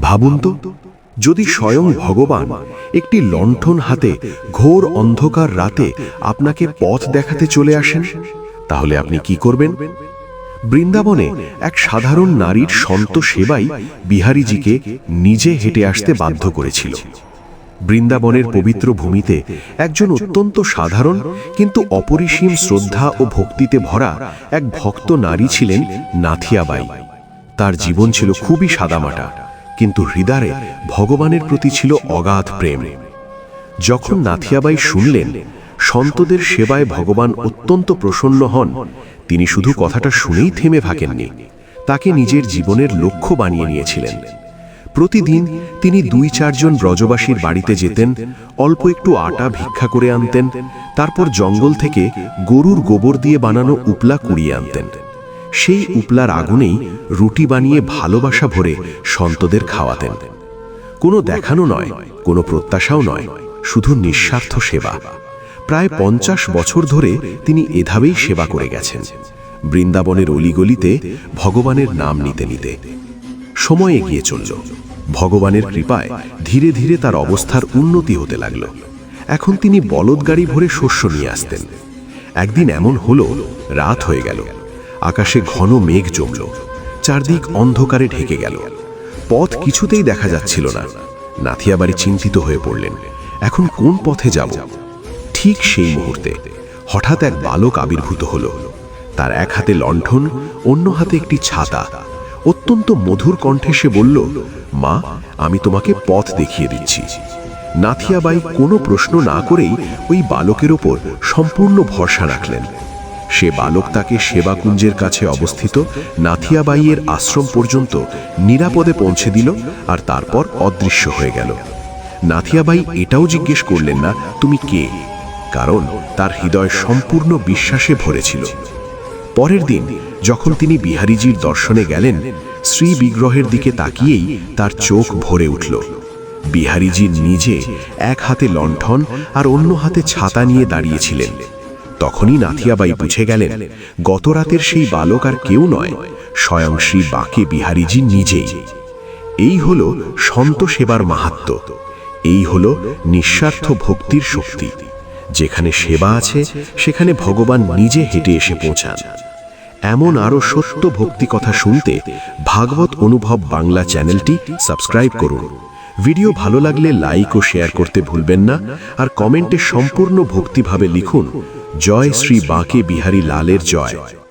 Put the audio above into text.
ভাবুন তো যদি স্বয়ং ভগবান একটি লণ্ঠন হাতে ঘোর অন্ধকার রাতে আপনাকে পথ দেখাতে চলে আসেন তাহলে আপনি কি করবেন? বৃন্দাবনে এক সাধারণ নারীর সন্ত সেবাই বিহারীজিকে নিজে হেঁটে আসতে বাধ্য করেছিল। বৃন্দাবনের পবিত্র ভূমিতে একজন অত্যন্ত সাধারণ কিন্তু অপরিসীম শ্রদ্ধা ও ভক্তিতে ভরা এক ভক্ত নারী ছিলেন নাথিয়াবাই। তার জীবন ছিল খুবই সাদামাটা। কিন্তু হৃদয়ে ভগবানের প্রতি ছিল অগাধ প্রেম। যখন নাথিয়াবাই শুনলেন, সন্তদের সেবায় ভগবান অত্যন্ত প্রসন্ন হন। তিনি শুধু কথাটা শুনেই থেমে থাকেননি, তাকে নিজের জীবনের লক্ষ্য বানিয়ে নিয়েছিলেন। প্রতিদিন তিনি দুই চারজন ব্রজবাসীর বাড়িতে যেতেন, অল্প একটু আটা ভিক্ষা করে আনতেন, তারপর জঙ্গল থেকে গরুর গোবর দিয়ে বানানো উপলা কুড়িয়ে আনতেন। সেই উপলার আগুনেই রুটি বানিয়ে ভালোবাসা ভরে সন্তদের খাওয়াতেন। কোনো দেখানো নয়, কোনো প্রত্যাশাও নয়, শুধু নিঃস্বার্থ সেবা। প্রায় পঞ্চাশ বছর ধরে তিনি এভাবেই সেবা করে গেছেন। বৃন্দাবনের অলিগলিতে ভগবানের নাম নিতে নিতে। সময় এগিয়ে চলল। ভগবানের কৃপায় ধীরে ধীরে তার অবস্থার উন্নতি হতে লাগল। এখন তিনি বলদ গাড়ি ভরে শস্য নিয়ে আসতেন। একদিন এমন হলো, রাত হয়ে গেল। আকাশে ঘন মেঘ জমল। চারদিক অন্ধকারে ঢেকে গেল। পথ কিছুতেই দেখা যাচ্ছিল না। নাথিয়াবাড়ি চিন্তিত হয়ে পড়লেন। এখন কোন পথে যাব? ঠিক সেই মুহূর্তে হঠাৎ এক বালক আবির্ভূত হলো। তার এক হাতে লণ্ঠন, অন্য হাতে একটি ছাতা। অত্যন্ত মধুর কণ্ঠে সে বলল, মা, আমি তোমাকে পথ দেখিয়ে দিচ্ছি। নাথিয়াবাই কোনো প্রশ্ন না করেই ওই বালকের ওপর সম্পূর্ণ ভরসা রাখলেন। সে বালক তাকে সেবাকুঞ্জের কাছে অবস্থিত নাথিয়াবাইয়ের আশ্রম পর্যন্ত নিরাপদে পৌঁছে দিল আর তারপর অদৃশ্য হয়ে গেল। নাথিয়াবাই এটাও জিজ্ঞেস করলেন না, তুমি কে? কারণ তার হৃদয় সম্পূর্ণ বিশ্বাসে ভরেছিল পরের দিন যখন তিনি বিহারীজির দর্শনে গেলেন, শ্রী বিগ্রহের দিকে তাকিয়েই তার চোখ ভরে উঠল। বিহারীজি নিজে এক হাতে লণ্ঠন আর অন্য হাতে ছাতা নিয়ে দাঁড়িয়েছিলেন তখনই নাথিয়াবাই বুঝে গেলেন গত রাতের সেই বালক আর কেউ নয়, স্বয়ং শ্রী বাকে বিহারীজি নিজেই। এই হল সন্ত সেবার মাহাত্ম, এই হল নিঃস্বার্থ ভক্তির শক্তি। যেখানে সেবা আছে, সেখানে ভগবান নিজে হেঁটে এসে পৌঁছান। এমন আরও সত্য ভক্তি কথা শুনতে ভাগবত অনুভব বাংলা চ্যানেলটি সাবস্ক্রাইব করুন। ভিডিও ভালো লাগলে লাইক ও শেয়ার করতে ভুলবেন না, আর কমেন্টে সম্পূর্ণ ভক্তিভাবে লিখুন জয় শ্রী বাঁকে বিহারী লালের জয়।